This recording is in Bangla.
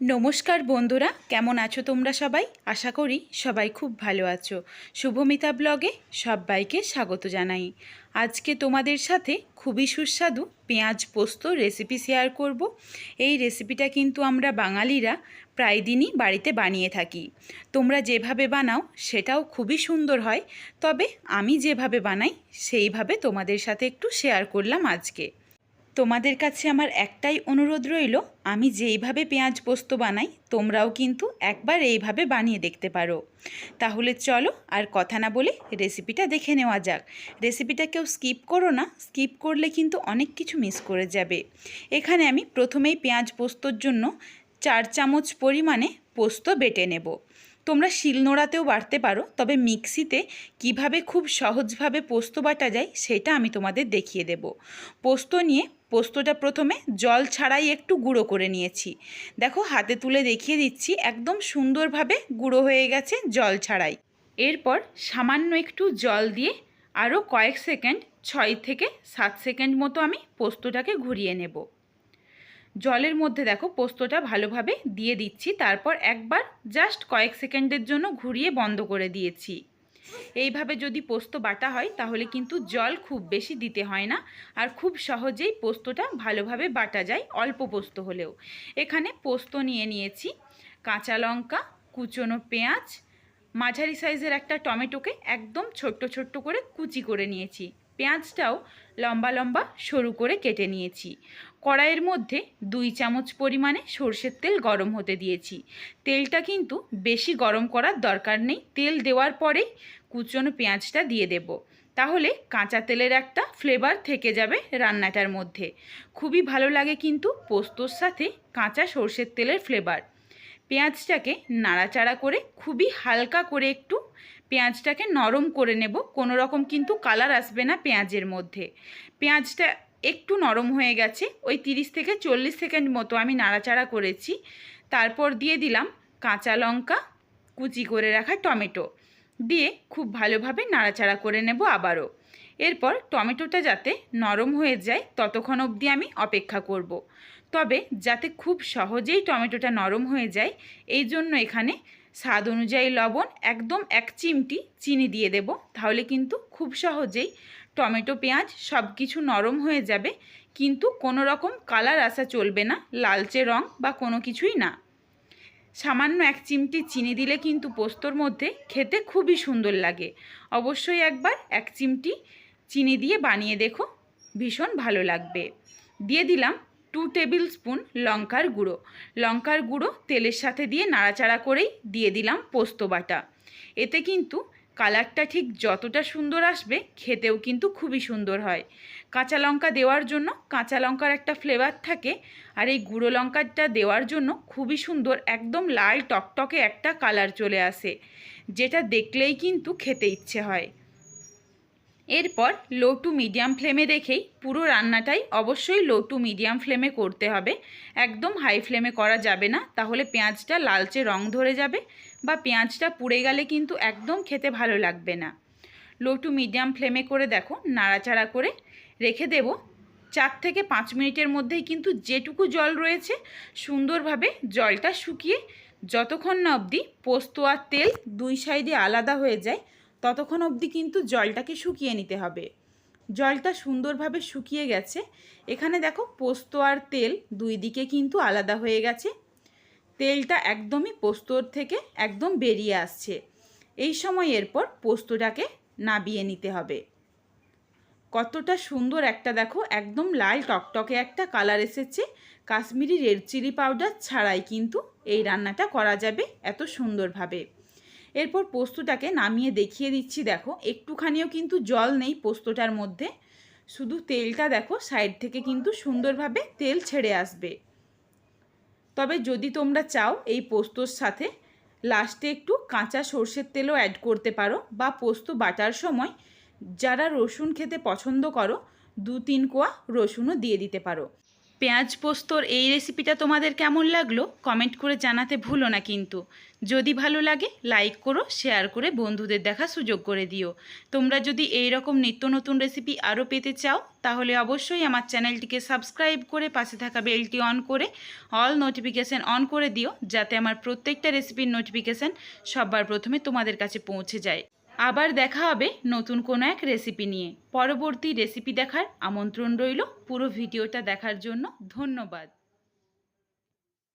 নমস্কার বন্ধুরা, কেমন আছো তোমরা সবাই? আশা করি সবাই খুব ভালো আছো। শুভমিতা ব্লগে সবাইকে স্বাগত জানাই। আজকে তোমাদের সাথে খুবই সুস্বাদু পেঁয়াজ পোস্ত রেসিপি শেয়ার করব। এই রেসিপিটা কিন্তু আমরা বাঙালিরা প্রায় দিনই বাড়িতে বানিয়ে থাকি। তোমরা যেভাবে বানাও সেটাও খুবই সুন্দর হয়। তবে আমি যেভাবে বানাই সেইভাবে তোমাদের সাথে একটু শেয়ার করলাম আজকে। তোমাদের কাছে আমার একটাই অনুরোধ রইল, আমি যেইভাবে পেঁয়াজ পোস্ত বানাই, তোমরাও কিন্তু একবার এইভাবে বানিয়ে দেখতে পারো। তাহলে চলো আর কথা না বলে রেসিপিটা দেখে নেওয়া যাক। রেসিপিটা কেউ স্কিপ করো না, স্কিপ করলে কিন্তু অনেক কিছু মিস করে যাবে। এখানে আমি প্রথমেই পেঁয়াজ পোস্তর জন্য চার চামচ পরিমাণে পোস্ত বেটে নেব। তোমরা শিলনোড়াতেও বাটতে পারো, তবে মিক্সিতে কীভাবে খুব সহজভাবে পোস্ত বাটা যায় সেটা আমি তোমাদের দেখিয়ে দেব। পোস্ত নিয়ে, পোস্তটা প্রথমে জল ছাড়াই একটু গুঁড়ো করে নিয়েছি। দেখো, হাতে তুলে দেখিয়ে দিচ্ছি, একদম সুন্দরভাবে গুঁড়ো হয়ে গেছে জল ছাড়াই। এরপর সামান্য একটু জল দিয়ে আরও কয়েক সেকেন্ড, ছয় থেকে সাত সেকেন্ড মতো আমি পোস্তটাকে ঘুরিয়ে নেব। জলের মধ্যে দেখো পোস্তটা ভালোভাবে দিয়ে দিচ্ছি। তারপর একবার জাস্ট কয়েক সেকেন্ডের জন্য ঘুরিয়ে বন্ধ করে দিয়েছি। এইভাবে যদি পোস্ত বাটা হয়, তাহলে কিন্তু জল খুব বেশি দিতে হয় না। আর খুব সহজেই পোস্তটা ভালোভাবে বাটা যায়, অল্প পোস্ত হলেও। এখানে পোস্ত নিয়ে নিয়েছি, কাঁচা লঙ্কা, কুচনো পেঁয়াজ, মাঝারি সাইজের একটা টমেটোকে একদম ছোট্ট ছোট্ট করে কুচি করে নিয়েছি। পেঁয়াজটাও লম্বা লম্বা সরু করে কেটে নিয়েছি। কড়াইয়ের মধ্যে দুই চামচ পরিমাণে সর্ষের তেল গরম হতে দিয়েছি। তেলটা কিন্তু বেশি গরম করার দরকার নেই। তেল দেওয়ার পরেই কুচনো পেঁয়াজটা দিয়ে দেব। তাহলে কাঁচা তেলের একটা ফ্লেভার থেকে যাবে রান্নাটার মধ্যে। খুবই ভালো লাগে কিন্তু পোস্তর সাথে কাঁচা সর্ষের তেলের ফ্লেভার পেঁয়াজটাকে নাড়াচাড়া করে খুবই হালকা করে একটু পেঁয়াজটাকে নরম করে নেব। কোনো রকম কিন্তু কালার আসবে না পেঁয়াজের মধ্যে। পেঁয়াজটা একটু নরম হয়ে গেছে। ওই তিরিশ থেকে চল্লিশ সেকেন্ড মতো আমি নাড়াচাড়া করেছি। তারপর দিয়ে দিলাম কাঁচা লঙ্কা, কুচি করে রাখা টমেটো। দিয়ে খুব ভালোভাবে নাড়াচাড়া করে নেব আবারও। এরপর টমেটোটা যাতে নরম হয়ে যায়, ততক্ষণ অবধি আমি অপেক্ষা করব। তবে যাতে খুব সহজেই টমেটোটা নরম হয়ে যায়, এই জন্য এখানে স্বাদ অনুযায়ী লবণ, একদম এক চিমটি চিনি দিয়ে দেব। তাহলে কিন্তু খুব সহজেই টমেটো, পেঁয়াজ সব কিছু নরম হয়ে যাবে। কিন্তু কোনো রকম কালার আসা চলবে না, লালচে রং বা কোনো কিছুই না। সামান্য এক চিমটি চিনি দিলে কিন্তু পোস্তর মধ্যে খেতে খুবই সুন্দর লাগে। অবশ্যই একবার এক চিমটি চিনি দিয়ে বানিয়ে দেখো, ভীষণ ভালো লাগবে। দিয়ে দিলাম টু টেবিল স্পুন লঙ্কার গুঁড়ো। লঙ্কার গুঁড়ো তেলের সাথে দিয়ে নাড়াচাড়া করেই দিয়ে দিলাম পোস্ত বাটা। এতে কিন্তু কালারটা ঠিক যতটা সুন্দর আসবে, খেতেও কিন্তু খুবই সুন্দর হয়। কাঁচা লঙ্কা দেওয়ার জন্য কাঁচা লঙ্কার একটা ফ্লেভার থাকে আর এই গুঁড়ো লঙ্কাটা দেওয়ার জন্য খুবই সুন্দর একদম লাল টকটকে একটা কালার চলে আসে, যেটা দেখলেই কিন্তু খেতে ইচ্ছে হয়। এরপর লো টু মিডিয়াম ফ্লেমে রেখেই পুরো রান্নাটাই অবশ্যই লো টু মিডিয়াম ফ্লেমে করতে হবে। একদম হাই ফ্লেমে করা যাবে না, তাহলে পেঁয়াজটা লালচে রং ধরে যাবে বা পেঁয়াজটা পুড়ে গেলে কিন্তু একদম খেতে ভালো লাগবে না। লো টু মিডিয়াম ফ্লেমে করে দেখো, নাড়াচাড়া করে রেখে দেব। চার থেকে পাঁচ মিনিটের মধ্যেই কিন্তু যেটুকু জল রয়েছে, সুন্দরভাবে জলটা শুকিয়ে যতক্ষণ না অবধি পোস্ত আর তেল দুই সাইডে আলাদা হয়ে যায় ততক্ষণ অবধি কিন্তু জলটাকে শুকিয়ে নিতে হবে। জলটা সুন্দরভাবে শুকিয়ে গেছে। এখানে দেখো, পোস্ত আর তেল দুই দিকে কিন্তু আলাদা হয়ে গেছে। তেলটা একদমই পোস্তর থেকে একদম বেরিয়ে আসছে। এই সময় এরপর পোস্তটাকে নাবিয়ে নিতে হবে। কতটা সুন্দর একটা দেখো, একদম লাল টকটকে একটা কালার এসেছে। কাশ্মীরি রেড চিলি পাউডার ছাড়াই কিন্তু এই রান্নাটা করা যাবে এত সুন্দরভাবে। এরপর পোস্তটাকে নামিয়ে দেখিয়ে দিচ্ছি, দেখো। একটুখানিও কিন্তু জল নেই পোস্তটার মধ্যে। শুধু তেলটা দেখো, সাইড থেকে কিন্তু সুন্দরভাবে তেল ছেড়ে আসবে। তবে যদি তোমরা চাও এই পোস্তর সাথে, লাস্টে একটু কাঁচা সর্ষের তেলও অ্যাড করতে পারো বা পোস্ত বাটার সময় যারা রসুন খেতে পছন্দ করো দু তিন কোয়া রসুনও দিয়ে দিতে পারো। পেঁয়াজ পোস্তর এই রেসিপিটা তোমাদের কেমন লাগল? কমেন্ট করে জানাতে ভুলো না কিন্তু। যদি ভালো লাগে লাইক করো শেয়ার করে বন্ধুদের দেখা সুযোগ করে দিও। তোমরা যদি এই রকম নিত্য নতুন রেসিপি আরও পেতে চাও, তাহলে অবশ্যই আমার চ্যানেলটিকে সাবস্ক্রাইব করে পাশে থাকা বেলটি অন করে অল নোটিফিকেশান অন করে দিও, যাতে আমার প্রত্যেকটা রেসিপির নোটিফিকেশান সবার প্রথমে তোমাদের কাছে পৌঁছে যায়। আবার দেখা হবে নতুন কোনো এক রেসিপি নিয়ে। পরবর্তী রেসিপি দেখার আমন্ত্রণ রইল পুরো ভিডিওটা দেখার জন্য ধন্যবাদ।